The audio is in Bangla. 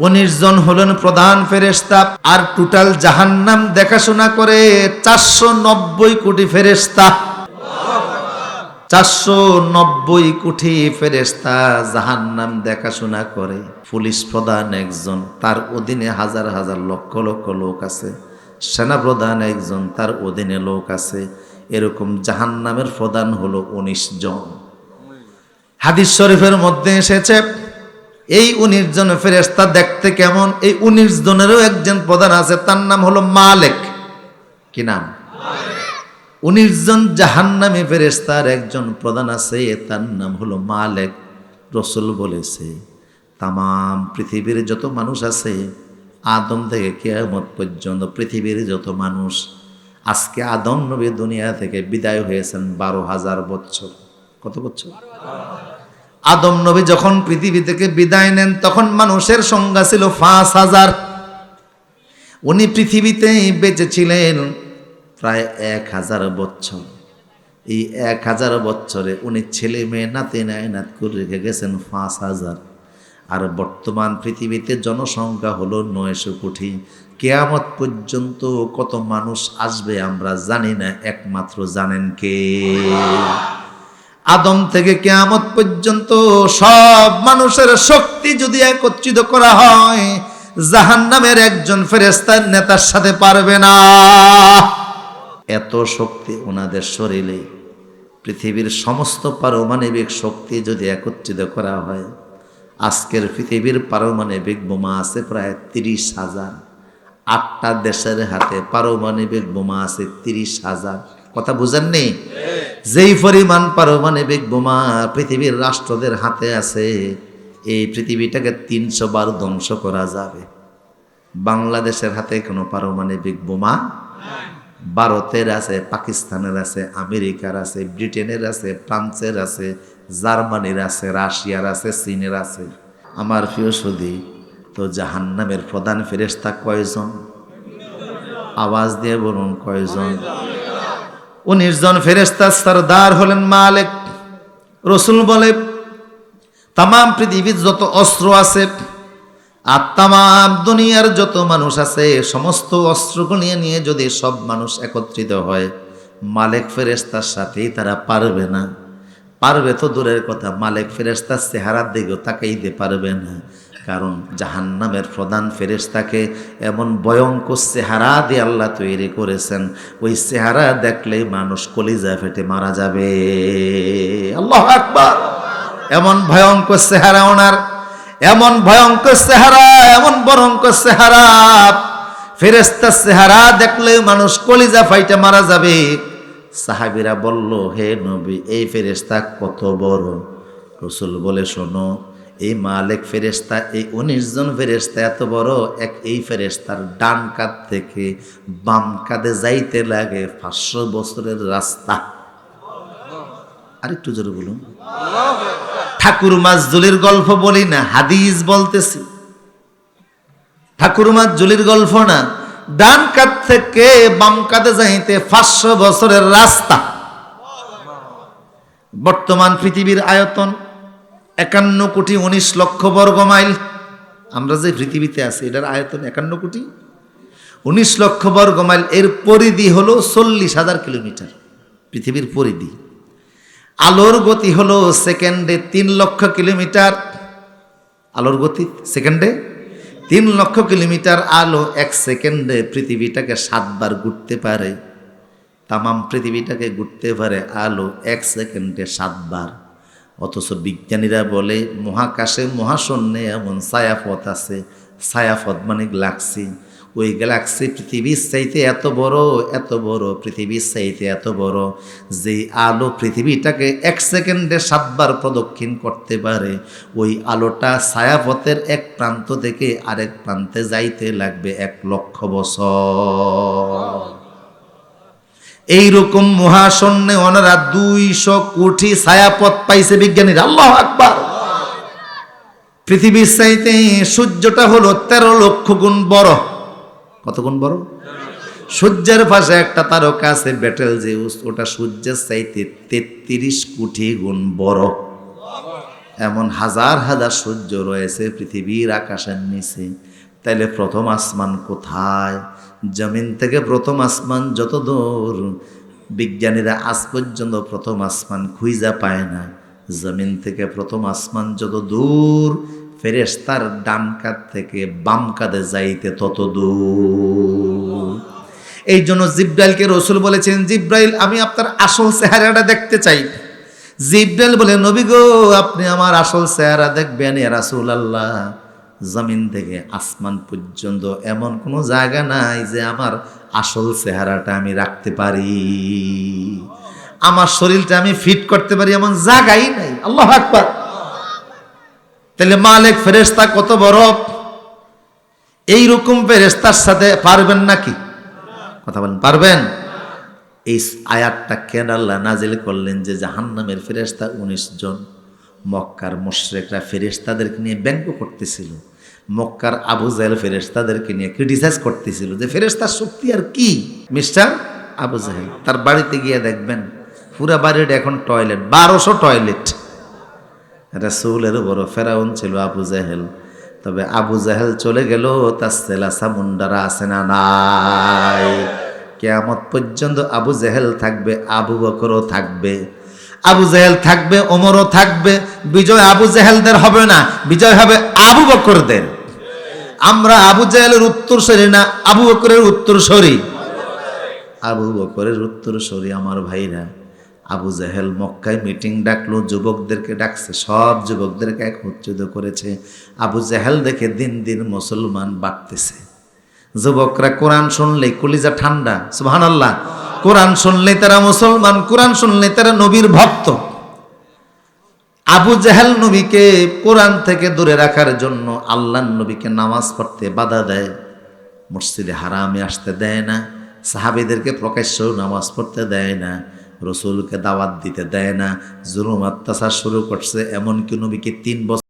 উনিশ জন হলেন প্রধান ফেরেস্তা আর টোটাল জাহান্নাম দেখাশোনা করে চারশো নব্বই কোটি ফেরেস্তা চারশো নব্বই কোটি ফেরেস্তা জাহান্নাম দেখাশোনা করে। পুলিশ প্রধান একজন, তার অধীনে হাজার হাজার লক্ষ লক্ষ লোক আছে। সেনা প্রধান একজন, তার অধীনে লোক আছে। এরকম জাহান্নামের প্রধান হলো উনিশ জন। হাদিস শরীফের মধ্যে এসেছে এই উনিশ জন ফেরেস্তা দেখতে কেমন? এই উনিশ জনেরও একজন প্রধান আছে তার নাম হলো মালেক। কি নাম? উনিশ জন জাহান্নামী ফেরেস্তার একজন প্রধান আছে তার নাম হলো মালেক। রসুল বলেছে তাম পৃথিবীর যত মানুষ আছে আদম থেকে কেয়ামত পর্যন্ত পৃথিবীর যত মানুষ আজকে আদম নবী দুনিয়া থেকে বিদায় হয়েছেন বারো হাজার বছর কত বছর আদম নবী যখন পৃথিবী থেকে বিদায় নেন, তখন মানুষের সংখ্যা ছিল পাঁচ হাজার। উনি পৃথিবীতেই বেঁচে ছিলেন প্রায় এক হাজার বছর। এই এক হাজার বছরে উনি ছেলে মেয়ে নাতি নাত করে রেখে গেছেন পাঁচ হাজার। আর বর্তমান পৃথিবীতে জনসংখ্যা হলো নয়শো কোটি। কেয়ামত পর্যন্ত কত মানুষ আসবে আমরা জানি না, একমাত্র জানেন কে? আদম থেকে কেয়ামত পর্যন্ত সব মানুষের শক্তি যদি একত্রিত করা হয়, জাহান্নামের একজন ফেরেস্তার নেতার সাথে পারবে না। এত শক্তি ওনাদের শরীরে। পৃথিবীর সমস্ত পারমাণবিক শক্তি যদি একত্রিত করা হয়, আজকের পৃথিবীর পারমাণবিক বোমা আছে প্রায় তিরিশ হাজার। আটটা দেশের হাতে পারমাণবিক বোমা আছে তিরিশ হাজার। কথা বুঝেননি? যেই পরিমাণ পারমাণবিক বোমা পৃথিবীর রাষ্ট্রদের হাতে আছে, এই পৃথিবীটাকে তিনশো বার ধ্বংস করা যাবে। বাংলাদেশের হাতে কোনো পারমাণবিক বোমা, ভারতের আছে, পাকিস্তানের আছে, আমেরিকার আছে, ব্রিটেনের আছে, ফ্রান্সের আছে, জার্মানির আছে, রাশিয়ার আছে, চীনের আছে। আমার প্রিয় সুদী তো জাহান্নামের প্রধান ফেরেস্তা কয়জন? আওয়াজ দিয়ে বলুন কয়জন? উনিশ জন ফেরেস্তা সরদার হলেন মালিক। রসুল বলে তাম পৃথিবীর যত অস্ত্র আছে আর তাম দুনিয়ার যত মানুষ আছে, সমস্ত অস্ত্রগুলো নিয়ে যদি সব মানুষ একত্রিত হয়, মালেক ফেরেস্তার সাথেই তারা পারবে না। পারবে তো দূরের কথা, মালেক ফেরেস্তার চেহারার দিকেও তাকাইতে পারবে না। কারণ জাহান্নামের প্রধান ফেরেস্তাকে এমন ভয়ঙ্কর চেহারা দিয়ে আল্লাহ তৈরি করেছেন। ওই চেহারা দেখলেই মানুষ কলিজা ফেটে মারা যাবে। আল্লাহ আকবার। এমন ভয়ঙ্কর চেহারা ওনার, এমন ভয়ঙ্কর চেহারা, এমন ভয়ঙ্কর চেহারা। ফেরেস্তার চেহারা দেখলে মানুষ কলিজা ফাইটে মারা যাবে। সাহাবিরা বলল, হে নবী, এই ফেরেস্তা কত বড়? রসুল বলে, শোনো এই মালেক ফেরেস্তা এই উনিশ জন ফেরেস্তা এত বড়, এক এই ফেরেস্তার ডান কাঁধ থেকে বাম কাঁধে যাইতে লাগে পাঁচশো বছরের রাস্তা। আরেকটু জোরে বলুন। ঠাকুর মাজুলির গল্প বলি না, হাদিস বলতেছি। ঠাকুর মাজুলির গল্প না, ডান কাত থেকে বাম কাতে যাইতে পাঁচশো বছরের রাস্তা। বর্তমান পৃথিবীর আয়তন একান্ন কোটি উনিশ লক্ষ বর্গ মাইল। আমরা যে পৃথিবীতে আছি, এটার আয়তন একান্ন কোটি। উনিশ লক্ষ বর্গ মাইল, এর পরিধি হলো চল্লিশ হাজার কিলোমিটার, পৃথিবীর পরিধি। আলোর গতি হলো সেকেন্ডে তিন লক্ষ কিলোমিটার। আলোর গতি সেকেন্ডে তিন লক্ষ কিলোমিটার, আলো এক সেকেন্ডে পৃথিবীটাকে সাতবার ঘুরতে পারে। তামাম পৃথিবীটাকে ঘুরতে পারে, আলো এক সেকেন্ডে সাতবার। অথচ বিজ্ঞানীরা বলে, মহাকাশে মহাশূন্যে এমন ছায়াপথ আছে। ছায়াপথ মানে গ্যালাক্সি। ওই গ্যালাক্সি পৃথিবীর চাইতে এত বড় এত বড়, পৃথিবীর চাইতে এত বড়, যে আলো পৃথিবীটাকে এক সেকেন্ডে সাতবার প্রদক্ষিণ করতে পারে। ওই আলোটা ছায়াপথের এক প্রান্ত থেকে আরেক প্রান্তে যাইতে লাগবে এক লক্ষ বছর। এইরকম মহাশূন্যে ওনারা দুইশো কোটি ছায়াপথ পাইছে বিজ্ঞানীরা। আল্লাহ আকবার। পৃথিবীর চাইতে সূর্যটা হলো তেরো লক্ষ গুণ বড়। কত গুণ বড়? সূর্যের পাশে একটা তারকা আছে ব্যাটেল জেউস। ওটা সূর্যের চাইতে তেত্রিশ কোটি গুণ বড়। এমন হাজার হাজার সূর্য রয়েছে পৃথিবীর আকাশের নিচে। তাইলে প্রথম আসমান কোথায়? জমিন থেকে প্রথম আসমান যত দূর, বিজ্ঞানীরা আজ পর্যন্ত প্রথম আসমান খুঁজা পায় না। জমিন থেকে প্রথম আসমান যত দূর ফেরেস তার ডান কাত থেকে বাম কাঁধে যাইতে তত দূর। এই জন্য জিব্রাইলকে রসুল বলেছেন, জিব্রাইল, আমি আপনার আসল চেহারাটা দেখতে চাই। জিব্রাইল বলে, নবী গো, আপনি আমার আসল চেহারা দেখবেন এ রাসুল আল্লাহ জমিন থেকে আসমান পর্যন্ত এমন কোনো জায়গা নাই যে আমার আসল চেহারাটা আমি রাখতে পারি। আমার শরীরটা আমি ফিট করতে পারি এমন জায়গাই নাই। আল্লাহ আকবার। তাহলে মালিক ফেরেস্তা কত বড়? এইরকম ফেরেস্তার সাথে পারবেন নাকি? কথা বলেন, পারবেন? এই আয়াতটা কেন আল্লাহ নাজিল করলেন যে জাহান্নামের ফেরেস্তা উনিশ জন, মক্কার মোশরেকরা ফেরেস্তাদেরকে নিয়ে ব্যঙ্গ করতেছিল? মক্কার আবু জাহেল ফেরেস্তাদেরকে নিয়ে ক্রিটিসাইজ করতেছিল যে ফেরেস্তার শক্তি আর কি? মিস্টার আবু জাহেল, তার বাড়িতে গিয়ে দেখবেন পুরা বাড়িটা এখন টয়লেট বারোশো টয়লেট রাসূলের বড় ফেরাউন ছিল আবু জাহেল। তবে আবু জাহেল চলে গেল, তার সেলা সামুন্ডারা আছে না নাই? কেয়ামত পর্যন্ত আবু জাহেল থাকবে, আবু বকরও থাকবে। আবু জাহেল থাকবে, ওমরও থাকবে, বিজয় আবু জাহেলদের হবে না, বিজয় হবে আবু বকরদের। আমরা আবু জাহেলের উত্তর সরি না, আবু বকরের উত্তর সরি? আবু বকরের উত্তর সরি আমার ভাইরা। আবু জাহেল মক্কায় মিটিং ডাকলো, যুবকদেরকে ডাকছে, সব যুবকদেরকে এক একত্রিত করেছে। আবু জাহেল দেখে দিন দিন মুসলমান বাড়তেছে। যুবকরা কোরআন শুনলে কলিজা ঠান্ডা সুহান আল্লাহ কোরআন শুনলে তারা মুসলমান, কোরআন শুনলে তারা নবীর ভক্ত। আবু জাহাল নবীকে কোরআন থেকে দূরে রাখার জন্য আল্লাহ নবীকে নামাজ পড়তে বাধা দেয়। মসজিদে হারামে আসতে দেয় না। সাহাবিদেরকে প্রকাশ্য নামাজ পড়তে দেয় না। রসুলকে দাওয়াত দিতে দেয় না। জুলুম অত্যাচার শুরু করছে। এমনকি নবীকে তিন বছর